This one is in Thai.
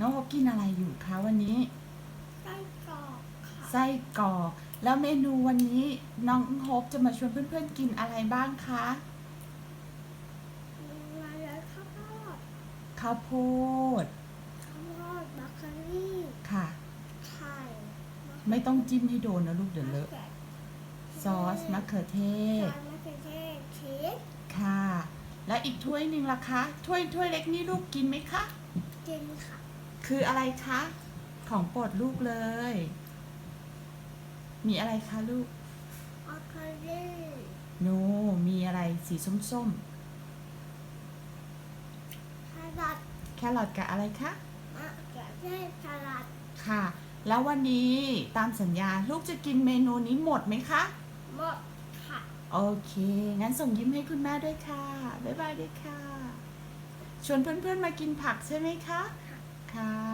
น้องโฮปกินอะไรอยู่คะวันนี้ ไส้กรอกค่ะไส้กรอก แล้วเมนูวันนี้น้องโฮปจะมาชวนเพื่อนๆกินอะไรบ้างคะมาเลยข้าวโพดข้าวโพดข้าวโพดบัคเกอรี่ค่ะ ไข่ไม่ต้องจิ้มให้โดนนะลูกเดี๋ยวเลอะซอสมะเขือเทซศอสมะเขือเทศชีสค่ะ แล้วอีกถ้วยหนึ่งล่ะคะ ถ้วยถ้วยเล็กนี่ลูกกินไหมคะ กินค่ะ คืออะไรคะ ของโปรดลูกเลย มีอะไรคะลูกบัคเกอรี่โน มีอะไรสีส้มสลัดๆแครอทกับอะไรคะมะเขือเทศสลัดค่ะ แล้ววันนี้ตามสัญญาลูกจะกินเมนูนี้หมดไหมคะ หมดค่ะ โอเค งั้นส่งยิ้มให้คุณแม่ด้วยค่ะ บ๊ายบายด้วยค่ะ ชวนเพื่อนๆมากินผักใช่ไหมคะ ค่ะ